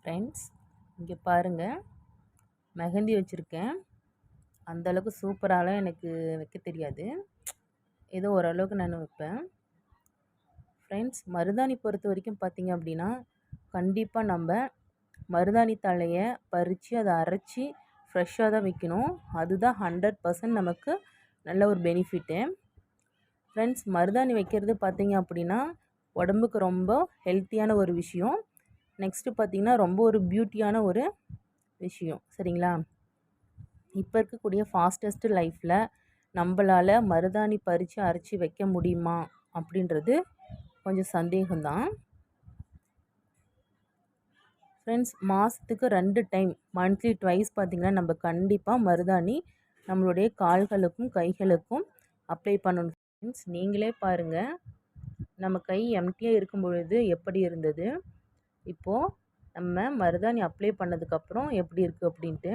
Friends இங்கே பாருங்கள் மெஹந்தி வச்சுருக்கேன். அந்தளவுக்கு சூப்பராகலாம் எனக்கு வைக்க தெரியாது. ஏதோ ஓரளவுக்கு நான் வைப்பேன். ஃப்ரெண்ட்ஸ் மருதாணி பொறுத்த வரைக்கும் பார்த்திங்க அப்படின்னா கண்டிப்பாக நம்ம மருதாணி தழையை பறித்து அதை அரைச்சி ஃப்ரெஷ்ஷாக தான் வைக்கணும். அதுதான் ஹண்ட்ரட் பர்சன்ட் நமக்கு நல்ல ஒரு பெனிஃபிட்டு ஃப்ரெண்ட்ஸ் மருதாணி வைக்கிறது பார்த்திங்க அப்படின்னா உடம்புக்கு ரொம்ப ஹெல்த்தியான ஒரு விஷயம். நெக்ஸ்ட்டு பார்த்திங்கன்னா ரொம்ப ஒரு பியூட்டியான ஒரு விஷயம். சரிங்களா? இப்போ இருக்கக்கூடிய ஃபாஸ்டஸ்ட்டு லைஃப்பில் நம்மளால் மருதாணி பறித்து அரைச்சி வைக்க முடியுமா? அப்படின்றது கொஞ்சம் சந்தேகம்தான். ஃப்ரெண்ட்ஸ் மாதத்துக்கு ரெண்டு டைம் மந்த்லி ட்வைஸ் பார்த்திங்கன்னா நம்ம கண்டிப்பாக மருதாணி நம்மளுடைய கால்களுக்கும் கைகளுக்கும் அப்ளை பண்ணணும். ஃப்ரெண்ட்ஸ் நீங்களே பாருங்கள் நம்ம கை எம்டியாக இருக்கும் பொழுது எப்படி இருந்தது? இப்போது நம்ம மருதாணி அப்ளை பண்ணதுக்கப்புறம் எப்படி இருக்குது அப்படின்ட்டு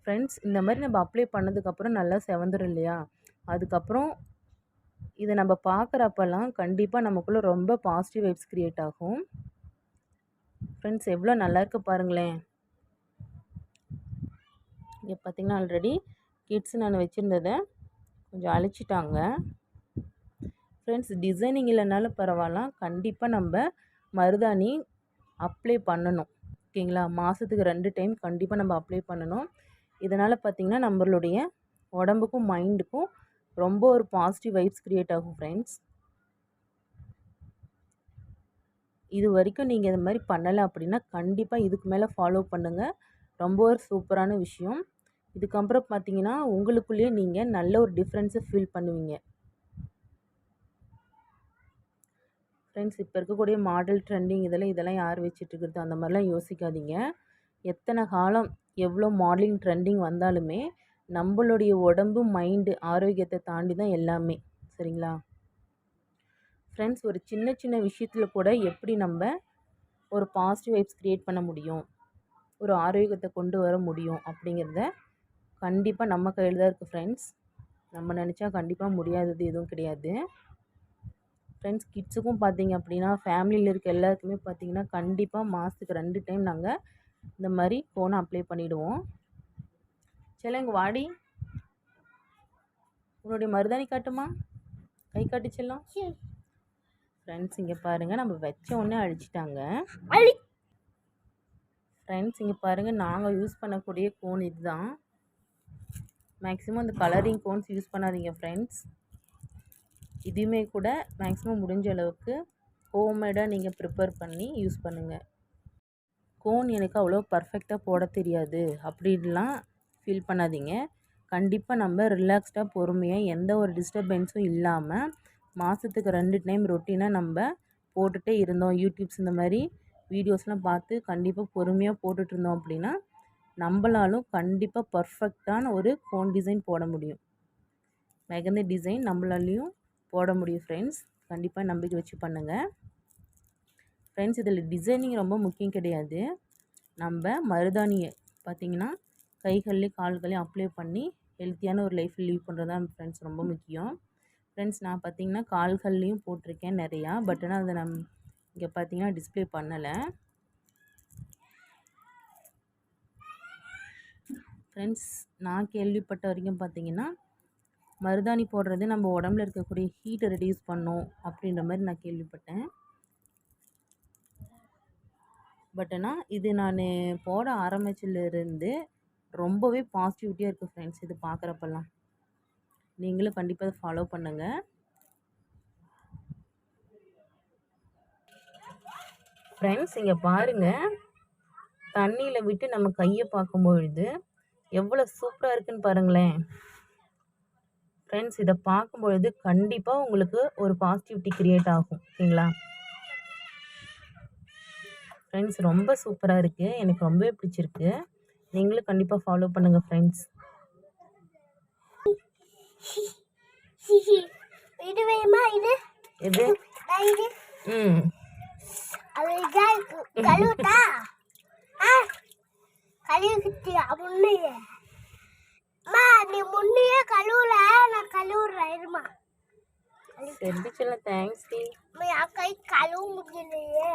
ஃப்ரெண்ட்ஸ் இந்த மாதிரி நம்ம அப்ளை பண்ணதுக்கப்புறம் நல்லா செவந்துடும் இல்லையா? அதுக்கப்புறம் இதை நம்ம பார்க்குறப்பெல்லாம் கண்டிப்பாக நமக்குள்ளே ரொம்ப பாசிட்டிவ் வைப்ஸ் க்ரியேட் ஆகும். ஃப்ரெண்ட்ஸ் எவ்வளோ நல்லாயிருக்கு பாருங்களேன். இங்கே பார்த்திங்கன்னா ஆல்ரெடி கிட்ஸ் நான் வச்சுருந்ததை கொஞ்சம் அழிச்சிட்டாங்க. ஃப்ரெண்ட்ஸ் டிசைனிங் இல்லைனாலும் பரவாயில்ல. கண்டிப்பாக நம்ம மருதாணி அப்ளை பண்ணணும். ஓகேங்களா? மாதத்துக்கு ரெண்டு டைம் கண்டிப்பாக நம்ம அப்ளை பண்ணணும். இதனால் பார்த்திங்கன்னா நம்மளுடைய உடம்புக்கும் மைண்டுக்கும் ரொம்ப ஒரு பாசிட்டிவ் வைப்ஸ் க்ரியேட் ஆகும் ஃப்ரெண்ட்ஸ் இது வரைக்கும் நீங்கள் இது மாதிரி பண்ணலை அப்படின்னா கண்டிப்பாக இதுக்கு மேலே ஃபாலோ பண்ணுங்கள் ரொம்ப ஒரு சூப்பரான விஷயம். இதுக்கப்புறம் பார்த்தீங்கன்னா உங்களுக்குள்ளேயே நீங்கள் நல்ல ஒரு டிஃப்ரென்ஸை ஃபீல் பண்ணுவீங்க. ஃப்ரெண்ட்ஸ் இப்போ இருக்கக்கூடிய மாடல் ட்ரெண்டிங் இதெல்லாம் இதெல்லாம் யார் வச்சிட்ருக்குறது? அந்த மாதிரிலாம் யோசிக்காதீங்க. எத்தனை காலம் எவ்வளோ மாடலிங் ட்ரெண்டிங் வந்தாலுமே நம்மளுடைய உடம்பு மைண்டு ஆரோக்கியத்தை தாண்டி தான் எல்லாமே. சரிங்களா? ஃப்ரெண்ட்ஸ் ஒரு சின்ன சின்ன விஷயத்தில் கூட எப்படி நம்ம ஒரு பாசிட்டிவ் வைப்ஸ் க்ரியேட் பண்ண முடியும்? ஒரு ஆரோக்கியத்தை கொண்டு வர முடியும்? அப்படிங்கிறத கண்டிப்பாக நம்ம கையில் தான் இருக்குது ஃப்ரெண்ட்ஸ். நம்ம நினச்சா கண்டிப்பாக முடியாதது எதுவும் கிடையாது. ஃப்ரெண்ட்ஸ் கிட்ஸுக்கும் பார்த்தீங்க அப்படின்னா ஃபேமிலியில் இருக்க எல்லாருக்குமே பார்த்தீங்கன்னா கண்டிப்பாக மாதத்துக்கு ரெண்டு டைம் நாங்கள் இந்த மாதிரி ஃபோனை அப்ளை பண்ணிவிடுவோம் செல்லம் இங்கே வாடி. உன்னுடைய மருதாணி காட்டுமா? கை காட்டு செல்லம். ஃப்ரெண்ட்ஸ் இங்கே பாருங்கள் நம்ம வச்ச உடனே அழிச்சிட்டாங்க. ஃப்ரெண்ட்ஸ் இங்கே பாருங்கள் நாங்கள் யூஸ் பண்ணக்கூடிய கோன் இதுதான். மேக்ஸிமம் இந்த கலரிங் கோன்ஸ் யூஸ் பண்ணாதீங்க ஃப்ரெண்ட்ஸ் இதுவுமே கூட மேக்ஸிமம் முடிஞ்ச அளவுக்கு ஹோம்மேடாக நீங்கள் ப்ரிப்பேர் பண்ணி யூஸ் பண்ணுங்கள் கோன் எனக்கு அவ்வளோ பர்ஃபெக்டாக போட தெரியாது அப்படின்லாம் ஃபீல் பண்ணாதீங்க. கண்டிப்பாக நம்ம ரிலாக்ஸ்டாக பொறுமையாக எந்த ஒரு டிஸ்டர்பன்ஸும் இல்லாமல் மாதத்துக்கு ரெண்டு டைம் ரொட்டீனாக நம்ம போட்டுகிட்டே இருந்தோம். யூடியூப்ஸ் இந்த மாதிரி வீடியோஸ்லாம் பார்த்து கண்டிப்பாக பொறுமையாக போட்டுட்ருந்தோம் அப்படின்னா நம்மளாலும் கண்டிப்பாக பர்ஃபெக்டான ஒரு கோன் டிசைன் போட முடியும். மெகந்தி டிசைன் நம்மளாலையும் போட முடியும் ஃப்ரெண்ட்ஸ் கண்டிப்பாக நம்பிக்கை வச்சு பண்ணுங்கள் ஃப்ரெண்ட்ஸ் இதில் டிசைனிங் ரொம்ப முக்கியம் கிடையாது. நம்ம மருதாணியை பார்த்திங்கன்னா கைகள்லேயும் கால்களையும் அப்ளை பண்ணி ஹெல்த்தியான ஒரு லைஃப் லீவ் பண்ணுறது தான் ஃப்ரெண்ட்ஸ் ரொம்ப முக்கியம். ஃப்ரெண்ட்ஸ் நான் பார்த்திங்கன்னா கால்கள்லேயும் போட்டிருக்கேன் நிறையா. பட் ஆனால் அதை நம் இங்கே பார்த்தீங்கன்னா டிஸ்பிளே பண்ணலை. ஃப்ரெண்ட்ஸ் நான் கேள்விப்பட்ட வரைக்கும் பார்த்திங்கன்னா மருதாணி போடுறது நம்ம உடம்புல இருக்கக்கூடிய ஹீட்டை ரெடியூஸ் பண்ணும் அப்படின்ற மாதிரி நான் கேள்விப்பட்டேன். பட் ஆனால் இது நான் போட ஆரம்பிச்சிலேருந்து ரொம்பவே பாசிட்டிவிட்டியாக இருக்குது ஃப்ரெண்ட்ஸ் இது பார்க்குறப்பெல்லாம் நீங்களும் கண்டிப்பாக அதை ஃபாலோ பண்ணுங்கள் ஃப்ரெண்ட்ஸ் இங்கே பாருங்கள் தண்ணியில் விட்டு நம்ம கையை பார்க்கும்பொழுது எவ்வளோ சூப்பராக இருக்குன்னு பாருங்களேன். ஃப்ரெண்ட்ஸ் இதை பார்க்கும்பொழுது கண்டிப்பாக உங்களுக்கு ஒரு பாசிட்டிவிட்டி க்ரியேட் ஆகும். ஓகேங்களா ஃப்ரெண்ட்ஸ் ரொம்ப சூப்பராக இருக்குது எனக்கு ரொம்பவே பிடிச்சிருக்கு. நீங்களும் கண்டிப்பாக ஃபாலோ பண்ணுங்கள் ஃப்ரெண்ட்ஸ் இது வேணுமா இது? நான் இது. ம். அது இதா கழுவுட்டா? ஆ. கழுவிக்கிட்டியா? நீ முன்னையே கழுவுல நான் கழுவுறேன் இருமா. சரி சொல்ல தேங்க்ஸ் டி. என் கை கழுவ முடியலையே.